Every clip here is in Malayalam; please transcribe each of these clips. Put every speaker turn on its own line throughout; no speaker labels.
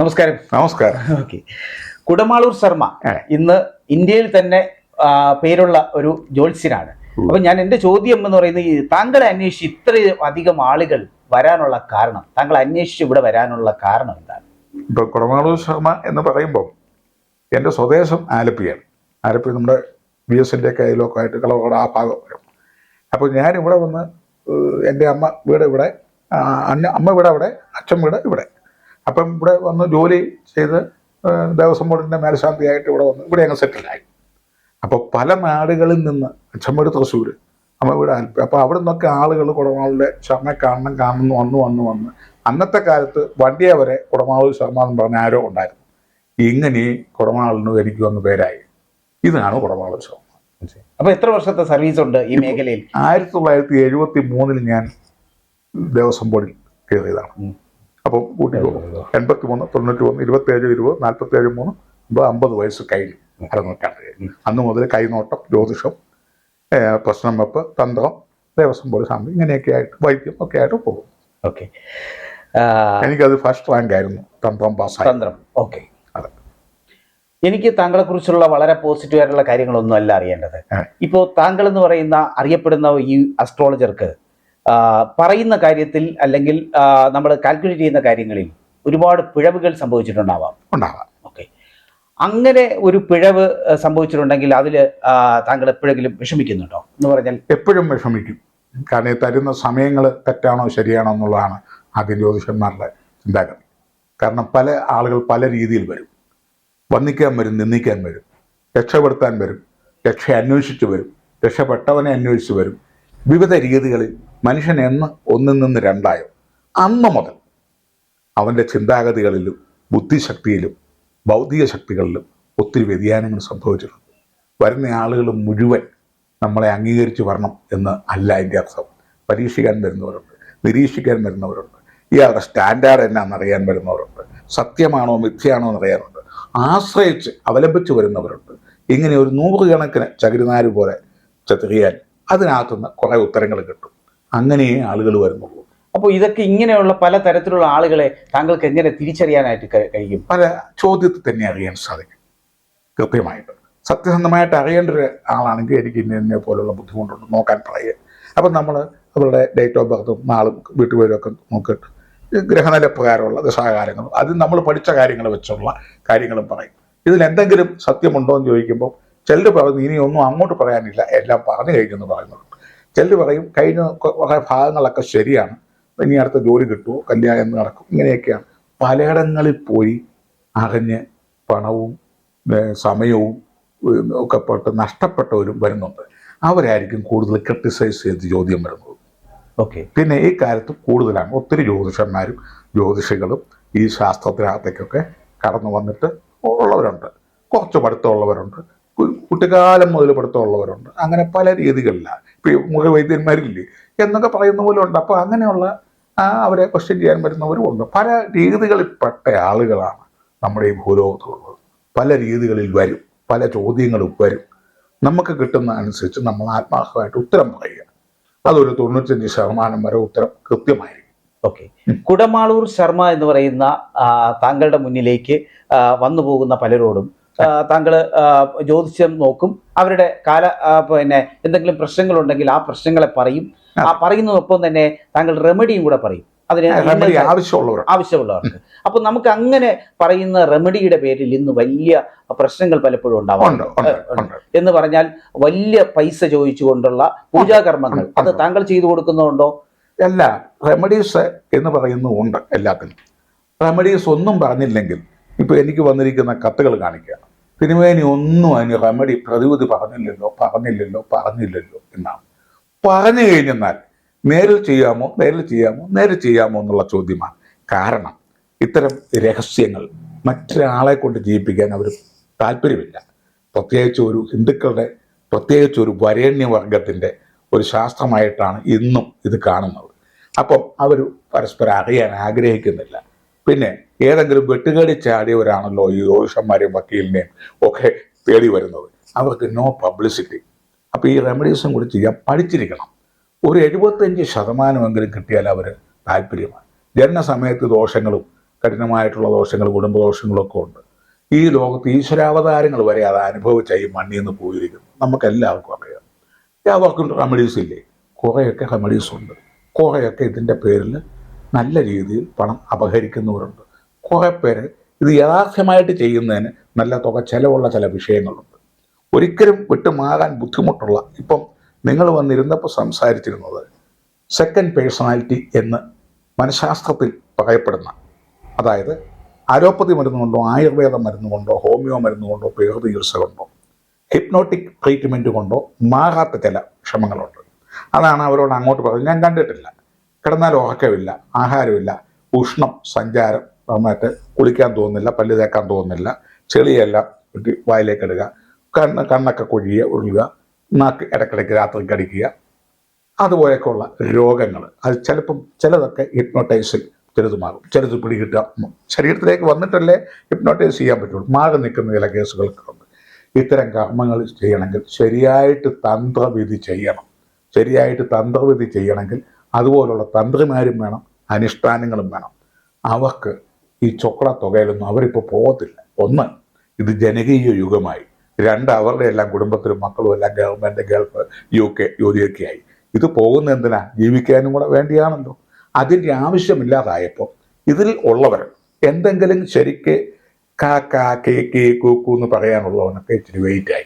നമസ്കാരം.
നമസ്കാരം.
ഓക്കെ. കുടമാളൂർ ശർമ്മ ഇന്ന് ഇന്ത്യയിൽ തന്നെ പേരുള്ള ഒരു ജ്യോത്സ്യനാണ്. അപ്പൊ ഞാൻ എന്റെ ചോദ്യം എന്ന് പറയുന്നത് താങ്കളെ അന്വേഷിച്ച് ഇത്രയും അധികം ആളുകൾ വരാനുള്ള കാരണം താങ്കൾ അന്വേഷിച്ച് ഇവിടെ വരാനുള്ള കാരണം എന്താണ്?
ഇപ്പൊ കുടമാളൂർ ശർമ്മ എന്ന് പറയുമ്പോൾ എന്റെ സ്വദേശം ആലപ്പിയാണ്. ആലപ്പി നമ്മുടെ ബി എസ് എന്റെ കയ്യിലൊക്കെ ആയിട്ട് കളവോടെ ആ ഭാഗം വരും. അപ്പോൾ ഞാൻ ഇവിടെ വന്ന് എന്റെ അമ്മ വീട് ഇവിടെ അന്ന അമ്മ വീട് അവിടെ അച്ഛൻ വീട് ഇവിടെ. അപ്പം ഇവിടെ വന്ന് ജോലി ചെയ്ത് ദേവസ്വം ബോർഡിന്റെ മേൽശാന്തിയായിട്ട് ഇവിടെ വന്ന് ഇവിടെ അങ്ങ് സെറ്റിലായി അപ്പോൾ പല നാടുകളിൽ നിന്ന് അച്ഛൻ വീട് തൃശ്ശൂർ അമ്മ ഇവിടെ ആലപ്പി അപ്പോൾ അവിടെ നിന്നൊക്കെ ആളുകൾ കുടമാളുടെ ശർമ്മയെ കാണണം കാണണം വന്ന് വന്ന് വന്ന്. അന്നത്തെ കാലത്ത് വണ്ടിയെ വരെ കുടമാളൂർ ശർമ്മ എന്ന് പറഞ്ഞ ആരോ ഉണ്ടായിരുന്നു. ഇങ്ങനെ കുടമാളിന് എനിക്ക് വന്ന് പേരായി. ഇതാണ് കുടമാളൂർ ശർമ്മ.
അപ്പോൾ എത്ര വർഷത്തെ സർവീസ് ഉണ്ട് ഈ മേഖലയിൽ?
ആയിരത്തി തൊള്ളായിരത്തി എഴുപത്തി മൂന്നിൽ ഞാൻ ദേവസ്വം ബോർഡിൽ കയറിയതാണ്. കൂട്ടി കൂട്ടിക്കോ എൺപത്തി മൂന്ന് തൊണ്ണൂറ്റി ഒന്ന് ഇരുപത്തി ഏഴ് ഇരുപത് നാൽപ്പത്തി ഏഴ് മൂന്ന് അമ്പത് അമ്പത് വയസ്സ് കഴിഞ്ഞു. അരനൂറ്റാണ്ട് അന്ന് മുതൽ കൈനോട്ടം ജ്യോതിഷം പ്രശ്നം വെപ്പ് തന്ത്രം ദേവസ്വം പോലെ സാമ്പി ഇങ്ങനെയൊക്കെ ആയിട്ട് വൈദ്യം ഒക്കെ ആയിട്ട് പോകും.
ഓക്കെ.
എനിക്കത് ഫസ്റ്റ് റാങ്ക് ആയിരുന്നു. തന്ത്രം പാസ്
തന്ത്രം. ഓക്കെ.
അതെ.
എനിക്ക് താങ്കളെ കുറിച്ചുള്ള വളരെ പോസിറ്റീവ് ആയിട്ടുള്ള കാര്യങ്ങളൊന്നും അല്ല അറിയേണ്ടത്. ഇപ്പോൾ താങ്കൾ എന്ന് പറയുന്ന അറിയപ്പെടുന്ന ഈ അസ്ട്രോളജർക്ക് പറയുന്ന കാര്യത്തിൽ അല്ലെങ്കിൽ നമ്മൾ കാൽക്കുലേറ്റ് ചെയ്യുന്ന കാര്യങ്ങളിൽ ഒരുപാട് പിഴവുകൾ സംഭവിച്ചിട്ടുണ്ടാവാം.
ഉണ്ടാവാം.
ഓക്കെ അങ്ങനെ ഒരു പിഴവ് സംഭവിച്ചിട്ടുണ്ടെങ്കിൽ അതിൽ താങ്കൾ എപ്പോഴെങ്കിലും വിഷമിക്കുന്നുണ്ടോ? എന്ന് പറഞ്ഞാൽ
എപ്പോഴും വിഷമിക്കും. കാരണം തരുന്ന സമയങ്ങൾ തെറ്റാണോ ശരിയാണോ എന്നുള്ളതാണ് ആദ്യം ജ്യോതിഷന്മാരുടെ ചിന്താഗതി. കാരണം പല ആളുകൾ പല രീതിയിൽ വരും. വന്നിക്കാൻ വരും നിന്ദിക്കാൻ വരും. രക്ഷപ്പെടുത്താൻ വരും. രക്ഷ അന്വേഷിച്ച് വരും. രക്ഷപ്പെട്ടവനെ അന്വേഷിച്ച് വരും. വിവിധ രീതികളിൽ മനുഷ്യൻ എന്ന് ഒന്നിൽ നിന്ന് രണ്ടായോ? അന്ന് മുതൽ അവന്റെ ചിന്താഗതികളിലും ബുദ്ധിശക്തിയിലും ഭൗതിക ശക്തികളിലും ഒത്തിരി വ്യതിയാനങ്ങൾ സംഭവിച്ചിട്ടുണ്ട്. വരുന്ന ആളുകൾ മുഴുവൻ നമ്മളെ അംഗീകരിച്ച് വരണം എന്ന് അല്ല അതിന്റെ അർത്ഥം. പരീക്ഷിക്കാൻ വരുന്നവരുണ്ട് നിരീക്ഷിക്കാൻ വരുന്നവരുണ്ട് ഇയാളുടെ സ്റ്റാൻഡേർഡ് എന്നാണെന്നറിയാൻ വരുന്നവരുണ്ട് സത്യമാണോ മിഥ്യയാണോ എന്നറിയാനുണ്ട് ആശ്രയിച്ച് അവലംബിച്ച് വരുന്നവരുണ്ട്. ഇങ്ങനെ ഒരു നൂറുകണക്കിന് ചകിരിനാര് പോലെ ചെറിയാൻ അതിനകത്തുനിന്ന് കുറേ ഉത്തരങ്ങൾ കിട്ടും. അങ്ങനെയേ ആളുകൾ വരുന്നുള്ളൂ.
അപ്പോൾ ഇതൊക്കെ ഇങ്ങനെയുള്ള പല തരത്തിലുള്ള ആളുകളെ താങ്കൾക്ക് എങ്ങനെ തിരിച്ചറിയാനായിട്ട് കഴിയും?
പല ചോദ്യത്തിൽ തന്നെ അറിയാൻ സാധിക്കും. കൃത്യമായിട്ട്. സത്യസന്ധമായിട്ട് അറിയേണ്ട ഒരു ആളാണെങ്കിൽ എനിക്ക് ഇന്ന പോലുള്ള ബുദ്ധിമുട്ടുണ്ട് നോക്കാൻ പറയുക. അപ്പം നമ്മൾ അവരുടെ ഡേറ്റ് ഓഫ് ബർത്തും നാളും വീട്ടുപേരും ഒക്കെ നോക്കിയിട്ട് ഗ്രഹനില പ്രകാരമുള്ള ദശാകാരങ്ങളും അത് നമ്മൾ പഠിച്ച കാര്യങ്ങൾ വെച്ചുള്ള കാര്യങ്ങളും പറയും. ഇതിൽ എന്തെങ്കിലും സത്യമുണ്ടോ എന്ന് ചോദിക്കുമ്പോൾ ചിലർ പറയുന്നു ഇനി ഒന്നും അങ്ങോട്ട് പറയാനില്ല. എല്ലാം പറഞ്ഞു കഴിഞ്ഞെന്ന് പറയുന്നത് ചിലർ പറയും കഴിഞ്ഞ കുറേ ഭാഗങ്ങളൊക്കെ ശരിയാണ്. ഇനി അടുത്ത ജോലി കിട്ടുമോ? കല്യാണം എന്ന് നടക്കും. ഇങ്ങനെയൊക്കെയാണ്. പലയിടങ്ങളിൽ പോയി അറിഞ്ഞ് പണവും സമയവും ഒക്കെ പെട്ട് നഷ്ടപ്പെട്ടവരും വരുന്നുണ്ട്. അവരായിരിക്കും കൂടുതൽ ക്രിട്ടിസൈസ് ചെയ്ത് ചോദ്യം വരുന്നത്.
ഓക്കെ.
പിന്നെ ഈ കാലത്ത് കൂടുതലാണ്. ഒത്തിരി ജ്യോതിഷന്മാരും ജ്യോതിഷികളും ഈ ശാസ്ത്രത്തിനകത്തേക്കൊക്കെ കടന്നു വന്നിട്ട് ഉള്ളവരുണ്ട്. കുറച്ച് പഠിത്തമുള്ളവരുണ്ട്. കുട്ടിക്കാലം മുതൽ പഠിത്തമുള്ളവരുണ്ട്. അങ്ങനെ പല രീതികളിലാണ് ഇപ്പം മുഖവൈദ്യന്മാരില്ലേ? എന്നൊക്കെ പറയുന്ന പോലെ ഉണ്ട്. അപ്പോൾ അങ്ങനെയുള്ള അവരെ ക്വസ്റ്റ്യൻ ചെയ്യാൻ പറ്റുന്നവരും ഉണ്ട്. പല രീതികളിൽപ്പെട്ട ആളുകളാണ് നമ്മുടെ ഈ ഭൂലോകത്തുള്ളത്. പല രീതികളിൽ വരും. പല ചോദ്യങ്ങളും വരും. നമുക്ക് കിട്ടുന്ന അനുസരിച്ച് നമ്മൾ ആത്മാർത്ഥമായിട്ട് ഉത്തരം പറയുക. അതൊരു തൊണ്ണൂറ്റഞ്ച് ശതമാനം വരെ ഉത്തരം കൃത്യമായിരിക്കും.
ഓക്കെ കുടമാളൂർ ശർമ്മ എന്ന് പറയുന്ന താങ്കളുടെ മുന്നിലേക്ക് വന്നു പോകുന്ന പലരോടും താങ്കൾ ജ്യോതിഷം നോക്കും. അവരുടെ കാല പിന്നെ എന്തെങ്കിലും പ്രശ്നങ്ങളുണ്ടെങ്കിൽ ആ പ്രശ്നങ്ങളെ പറയും. ആ. പറയുന്നതൊപ്പം തന്നെ താങ്കൾ റെമഡിയും കൂടെ പറയും. അതിന്
ആവശ്യമുള്ളവർ
ആവശ്യമുള്ളവർക്ക്. അപ്പൊ നമുക്ക് അങ്ങനെ പറയുന്ന റെമഡിയുടെ പേരിൽ ഇന്ന് വലിയ പ്രശ്നങ്ങൾ പലപ്പോഴും
ഉണ്ടാവും
ഉണ്ടാവാറുണ്ട് എന്ന് പറഞ്ഞാൽ വലിയ പൈസ ചോദിച്ചുകൊണ്ടുള്ള പൂജാകർമ്മങ്ങൾ. അത് താങ്കൾ ചെയ്തു കൊടുക്കുന്നുണ്ടോ?
അല്ല റെമഡീസ് എന്ന് പറയുന്നുണ്ട് എല്ലാത്തിനും. റെമഡീസ് ഒന്നും പറഞ്ഞില്ലെങ്കിൽ ഇപ്പൊ എനിക്ക് വന്നിരിക്കുന്ന കത്തുകൾ കാണിക്കുക തിരുമേനി ഒന്നും അതിന് റെമഡി പ്രതിവിധി പറഞ്ഞില്ലല്ലോ പറഞ്ഞില്ലല്ലോ പറഞ്ഞില്ലല്ലോ എന്നാണ്. പറഞ്ഞു കഴിഞ്ഞെന്നാൽ നേരിൽ ചെയ്യാമോ നേരിൽ ചെയ്യാമോ നേരിൽ ചെയ്യാമോ എന്നുള്ള ചോദ്യമാണ്. കാരണം ഇത്തരം രഹസ്യങ്ങൾ മറ്റൊരാളെ കൊണ്ട് ജീവിപ്പിക്കാൻ അവർ താല്പര്യമില്ല. പ്രത്യേകിച്ച് ഒരു ഹിന്ദുക്കളുടെ പ്രത്യേകിച്ച് ഒരു വരേണ്യവർഗത്തിന്റെ ഒരു ശാസ്ത്രമായിട്ടാണ് ഇന്നും ഇത് കാണുന്നത്. അപ്പം അവർ പരസ്പരം അറിയാൻ ആഗ്രഹിക്കുന്നില്ല. പിന്നെ ഏതെങ്കിലും വെട്ടുകേടി ചാടിയവരാണല്ലോ ഈ ജ്യോതിഷന്മാരെയും വക്കീലിനെയും ഒക്കെ തേടി വരുന്നത്. അവർക്ക് നോ പബ്ലിസിറ്റി അപ്പോൾ ഈ റെമഡീസും കൂടി ചെയ്യാൻ പഠിച്ചിരിക്കണം. ഒരു എഴുപത്തഞ്ച് ശതമാനമെങ്കിലും കിട്ടിയാൽ അവർ താല്പര്യമാണ്. ജനന സമയത്ത് ദോഷങ്ങളും കഠിനമായിട്ടുള്ള ദോഷങ്ങൾ കുടുംബദോഷങ്ങളൊക്കെ ഉണ്ട്. ഈ ലോകത്ത് ഈശ്വരാവതാരങ്ങൾ വരെ അത് അനുഭവിച്ച ഈ മണ്ണിൽ നിന്ന് പോയിരിക്കുന്നു. നമുക്കെല്ലാവർക്കും അറിയാം. അവർക്കും റെമഡീസ് ഇല്ലേ? കുറേയൊക്കെ റെമഡീസ് ഉണ്ട്. കുറേയൊക്കെ ഇതിന്റെ പേരിൽ നല്ല രീതിയിൽ പണം അപഹരിക്കുന്നവരുണ്ട്. കുറേ പേര് ഇത് യാഥാർത്ഥ്യമായിട്ട് ചെയ്യുന്നതിന് നല്ല തുക ചിലവുള്ള ചില വിഷയങ്ങളുണ്ട്. ഒരിക്കലും വിട്ടുമാകാൻ ബുദ്ധിമുട്ടുള്ള ഇപ്പം നിങ്ങൾ വന്നിരുന്നപ്പോൾ സംസാരിച്ചിരുന്നത് സെക്കൻഡ് പേഴ്സണാലിറ്റി എന്ന് മനഃശാസ്ത്രത്തിൽ പറയപ്പെടുന്ന അതായത് അലോപ്പതി മരുന്നുകൊണ്ടോ ആയുർവേദ മരുന്നുകൊണ്ടോ ഹോമിയോ മരുന്നുകൊണ്ടോ പേർ ചികിത്സ കൊണ്ടോ ഹിപ്നോട്ടിക് ട്രീറ്റ്മെന്റ് കൊണ്ടോ മാറാത്ത ചില ക്ഷമങ്ങളുണ്ട് അതാണ് അവരോട് അങ്ങോട്ട് പറഞ്ഞത്. ഞാൻ കണ്ടിട്ടില്ല. കിടന്നാൽ ഉറക്കമില്ല ആഹാരമില്ല ഉഷ്ണം സഞ്ചാരം നന്നായിട്ട് കുളിക്കാൻ തോന്നുന്നില്ല പല്ല് തേക്കാൻ തോന്നുന്നില്ല ചെളിയെല്ലാം വായിലേക്ക് ഇടുക കണ്ണ് കണ്ണൊക്കെ കൊഴിയുക ഉരുളുക നാക്ക് ഇടയ്ക്കിടയ്ക്ക് രാത്രി കടിക്കുക അതുപോലെയൊക്കെയുള്ള രോഗങ്ങൾ അത് ചിലപ്പം ചിലതൊക്കെ ഹിപ്നോട്ടൈസിൽ ചിലത് മാറും ചിലത് പിടികിട്ടുക ശരീരത്തിലേക്ക് വന്നിട്ടല്ലേ ഹിപ്നോട്ടൈസ് ചെയ്യാൻ പറ്റുള്ളൂ. മാറി നിൽക്കുന്ന ചില കേസുകളൊക്കെ ഉണ്ട്. ഇത്തരം കർമ്മങ്ങൾ ചെയ്യണമെങ്കിൽ ശരിയായിട്ട് തന്ത്രവിധി ചെയ്യണം. ശരിയായിട്ട് തന്ത്രവിധി ചെയ്യണമെങ്കിൽ അതുപോലുള്ള തന്ത്രിമാരും വേണം അനുഷ്ഠാനങ്ങളും വേണം. അവർക്ക് ഈ ചൊക്കള തുകയിലൊന്നും അവരിപ്പോൾ പോകത്തില്ല. ഒന്ന് ഇത് ജനകീയ യുഗമായി. രണ്ട് അവരുടെ എല്ലാം കുടുംബത്തിലും മക്കളും എല്ലാം government Gulf U K UK ആയി. ഇത് പോകുന്ന എന്തിനാ? ജീവിക്കാനും കൂടെ വേണ്ടിയാണല്ലോ. അതിന്റെ ആവശ്യമില്ലാതായപ്പോൾ ഇതിൽ ഉള്ളവർ എന്തെങ്കിലും ശരിക്ക് കാ കാ കേ കേ കൂക്കു എന്ന് പറയാനുള്ളവനൊക്കെ ഇച്ചിരി വെയിറ്റായി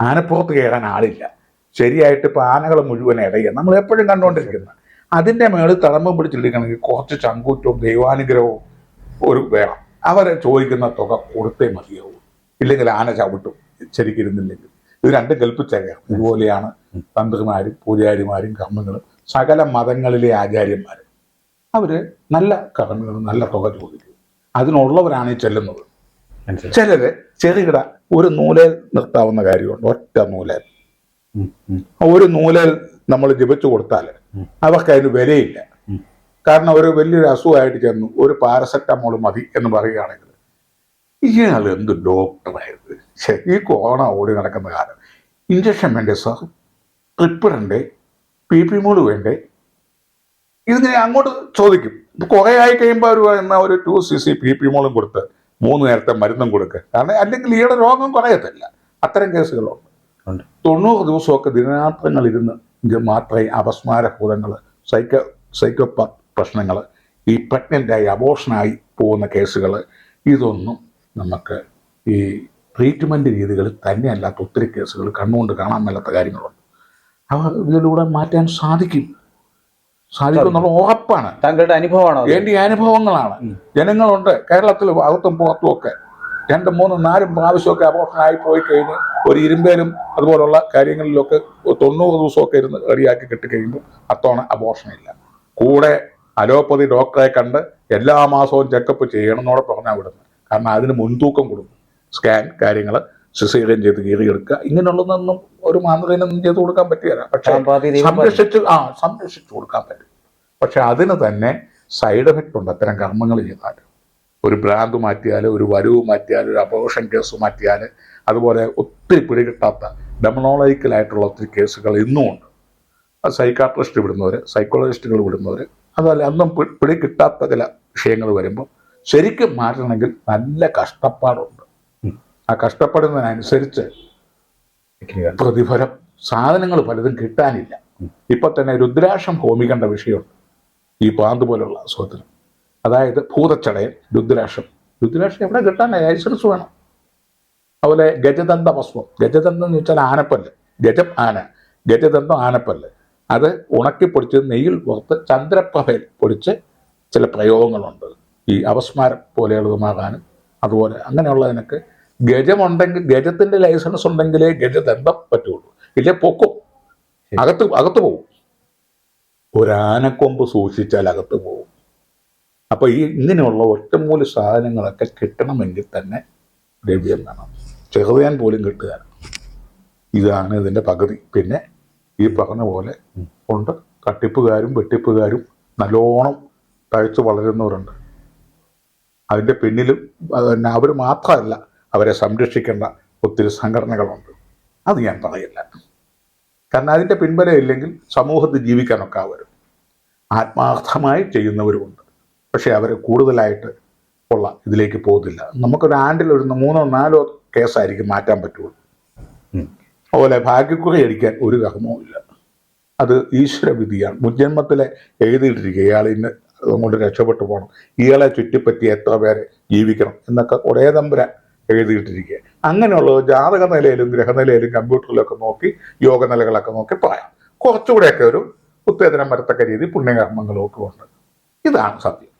ആനപ്പുറത്ത് കയറാൻ ആളില്ല. ശരിയായിട്ട് ഇപ്പോൾ ആനകൾ മുഴുവൻ ഇടയുക. നമ്മൾ എപ്പോഴും കണ്ടുകൊണ്ടിരിക്കുന്നത് അതിന്റെ മേളിൽ തളമ്പം പിടിച്ചിരിക്കണമെങ്കിൽ കുറച്ച് ചങ്കൂറ്റവും ദൈവാനുഗ്രഹവും ഒരു വേണം. അവരെ ചോദിക്കുന്ന തുക കൊടുത്തേ മതിയാവും. ഇല്ലെങ്കിൽ ആന ചവിട്ടും ശരിക്കിരുന്നില്ലെങ്കിൽ. ഇത് രണ്ടും കൽപ്പിച്ചറിയാം ഇതുപോലെയാണ് തന്ത്രിമാരും പൂജാരിമാരും കർമ്മങ്ങളും സകല മതങ്ങളിലെ ആചാര്യന്മാരും. അവർ നല്ല കർമ്മങ്ങളും നല്ല തുക ചോദിക്കും. അതിനുള്ളവരാണ് ഈ ചെല്ലുന്നത്. ചിലര് ചെറുകിട ഒരു നൂലേൽ നിർത്താവുന്ന കാര്യമുണ്ട്. ഒറ്റ നൂലേൽ. ഒരു നൂലൽ നമ്മൾ ജപിച്ചു കൊടുത്താൽ. അവർക്ക് അതിന് വിലയില്ല. കാരണം ഒരു വലിയൊരു അസുഖമായിട്ട് ചെന്നു ഒരു പാരസെറ്റമോൾ മതി എന്ന് പറയുകയാണെങ്കിൽ ഇയാൾ എന്ത് ഡോക്ടറായത് ഈ കോണ ഓടി നടക്കുന്ന കാലം. ഇഞ്ചക്ഷൻ വേണ്ടേ സാർ? ട്രിപ്പിടണ്ടേ പി പി മോൾ വേണ്ടേ? ഇതിങ്ങനെ അങ്ങോട്ട് ചോദിക്കും. കുറേ ആയി കഴിയുമ്പോൾ അവർ പറയുന്ന ഒരു two C C P P മോളും കൊടുത്ത് മൂന്ന് നേരത്തെ മരുന്നും കൊടുക്കുക കാരണം അല്ലെങ്കിൽ ഈയുടെ രോഗം കുറയത്തില്ല. അത്തരം കേസുകളുണ്ട്.
ഉണ്ട്.
തൊണ്ണൂറ് ദിവസമൊക്കെ ഇത് മാത്രമേ അപസ്മാരഭൂതങ്ങൾ സൈക്കോ സൈക്കോ പ്രശ്നങ്ങൾ ഈ പ്രഗ്നന്റായി അബോഷനായി പോകുന്ന കേസുകൾ ഇതൊന്നും നമുക്ക് ഈ ട്രീറ്റ്മെന്റ് രീതികൾ തന്നെയല്ലാത്ത ഒത്തിരി കേസുകൾ കണ്ണുകൊണ്ട് കാണാൻ മേലാത്ത കാര്യങ്ങളുണ്ട്. അവ ഇതിലൂടെ മാറ്റാൻ സാധിക്കും. സാധിക്കും എന്നുള്ള ഉറപ്പാണ്.
താങ്കളുടെ അനുഭവമാണോ
എന്റെ അനുഭവങ്ങളാണ്. ജനങ്ങളുണ്ട്. കേരളത്തിൽ അകത്തും പുറത്തും ഒക്കെ രണ്ടും മൂന്നും നാലും പ്രാവശ്യമൊക്കെ അബോഷനായി പോയി കഴിഞ്ഞ് ഒരു ഇരുമ്പേലും അതുപോലുള്ള കാര്യങ്ങളിലൊക്കെ തൊണ്ണൂറ് ദിവസമൊക്കെ ഇരുന്ന് റെഡിയാക്കി കിട്ടിക്കഴിയുമ്പോൾ അത്തോണ ഇല്ല. കൂടെ അലോപ്പതി ഡോക്ടറെ കണ്ട് എല്ലാ മാസവും ചെക്കപ്പ് ചെയ്യണം എന്നോടെ പറഞ്ഞാൽ വിടുന്നു. കാരണം അതിന് മുൻതൂക്കം കൊടുക്കും. സ്കാൻ കാര്യങ്ങൾ സിസീറിയം ചെയ്ത് കീറിയെടുക്കുക. ഇങ്ങനെയുള്ളതൊന്നും ഒരു മാന്ത്രികനൊന്നും ചെയ്ത് കൊടുക്കാൻ പറ്റിയല്ല പക്ഷെ. സംരക്ഷിച്ച് ആ സംരക്ഷിച്ചു കൊടുക്കാൻ പറ്റും. പക്ഷെ അതിന് തന്നെ സൈഡ് എഫക്റ്റ് ഉണ്ട്. അത്തരം കർമ്മങ്ങൾ ചെയ്താൽ ഒരു ബ്രാൻഡ് മാറ്റിയാൽ ഒരു വരവ് മാറ്റിയാൽ ഒരു അപോഷൻ കേസ് മാറ്റിയാൽ അതുപോലെ ഒത്തിരി പിടികിട്ടാത്ത ഡെമണോളജിക്കലായിട്ടുള്ള ഒത്തിരി കേസുകൾ ഇന്നും ഉണ്ട്. അത് സൈക്കാട്രിസ്റ്റ് വിടുന്നവർ സൈക്കോളജിസ്റ്റുകൾ വിടുന്നവർ അതല്ല അന്നും പിടി പിടികിട്ടാത്ത ചില വിഷയങ്ങൾ വരുമ്പോൾ ശരിക്കും മാറ്റണമെങ്കിൽ നല്ല കഷ്ടപ്പാടുണ്ട്. ആ കഷ്ടപ്പെടുന്നതിനനുസരിച്ച് പ്രതിഫലം സാധനങ്ങൾ പലതും കിട്ടാനില്ല. ഇപ്പൊ തന്നെ രുദ്രാക്ഷം ഹോമിക്കേണ്ട വിഷയമുണ്ട്. ഈ പാന്ത് പോലുള്ള അസുഖത്തിന്. അതായത് ഭൂതച്ചടയൻ രുദ്രാക്ഷം. രുദ്രാക്ഷം എവിടെ കിട്ടാൻ? ലൈസൻസ് വേണം. അതുപോലെ ഗജദന്ത ഭസ്മം ഗജദന്തം എന്ന് വെച്ചാൽ ആനപ്പല്ല്. ഗജം ആന. ഗജദന്തം ആനപ്പല്ല്. അത് ഉണക്കി പൊടിച്ച് നെയ്യിൽ പുറത്ത് ചന്ദ്രപ്രഭയിൽ പൊടിച്ച് ചില പ്രയോഗങ്ങളുണ്ട്. ഈ അവസ്മാരം പോലെയുള്ളതുമാകാനും അതുപോലെ അങ്ങനെയുള്ളതിനൊക്കെ ഗജമുണ്ടെങ്കിൽ ഗജത്തിന്റെ ലൈസൻസ് ഉണ്ടെങ്കിലേ ഗജദന്തം പറ്റുള്ളൂ. ഇല്ലേ പൊക്കും. അകത്ത് അകത്ത് പോകും ഒരാനക്കൊമ്പ് സൂക്ഷിച്ചാൽ അകത്ത് പോകും അപ്പൊ ഈ ഇങ്ങനെയുള്ള ഒറ്റമൂല സാധനങ്ങളൊക്കെ കിട്ടണമെങ്കിൽ തന്നെ ദ്രവ്യം വേണം ചെറുതാൻ പോലും കിട്ടുക ഇതാണ് ഇതിന്റെ പകുതി. പിന്നെ ഈ പറഞ്ഞ പോലെ ഉണ്ട്. തട്ടിപ്പുകാരും വെട്ടിപ്പുകാരും നല്ലോണം തഴച്ചു വളരുന്നവരുണ്ട്. അതിന്റെ പിന്നിലും പിന്നെ അവർ മാത്രമല്ല അവരെ സംരക്ഷിക്കേണ്ട ഒത്തിരി സംഘടനകളുണ്ട്. അത് ഞാൻ പറയില്ല. കാരണം അതിന്റെ പിൻബലം ഇല്ലെങ്കിൽ സമൂഹത്തിൽ ജീവിക്കാനൊക്കെ വരും. ആത്മാർത്ഥമായി ചെയ്യുന്നവരുമുണ്ട്. പക്ഷേ അവർ കൂടുതലായിട്ട് ഉള്ള ഇതിലേക്ക് പോകുന്നില്ല നമുക്കൊരു ആണ്ടിൽ ഒരു മൂന്നോ നാലോ കേസായിരിക്കും മാറ്റാൻ പറ്റുള്ളൂ. അതുപോലെ ഭാഗ്യക്കുറി അടിക്കാൻ ഒരു കർമ്മവും ഇല്ല. അത് ഈശ്വര വിധിയാണ് മുജ്ജന്മത്തിലെ എഴുതിയിട്ടിരിക്കുക ഇയാൾ ഇന്ന് അതുകൊണ്ട് രക്ഷപ്പെട്ടു പോകണം. ഇയാളെ ചുറ്റിപ്പറ്റി എത്ര പേരെ ജീവിക്കണം? എന്നൊക്കെ ഒരേ തമ്പുര എഴുതിയിട്ടിരിക്കുക. അങ്ങനെയുള്ളത് ജാതക നിലയിലും ഗ്രഹനിലയിലും കമ്പ്യൂട്ടറിലൊക്കെ നോക്കി യോഗ നിലകളൊക്കെ നോക്കി പറയാം. കുറച്ചുകൂടെയൊക്കെ ഒരു ഉത്തേജനം വരത്തക്ക രീതി പുണ്യകർമ്മങ്ങളൊക്കെ ഉണ്ട്. ഇതാണ് സത്യം.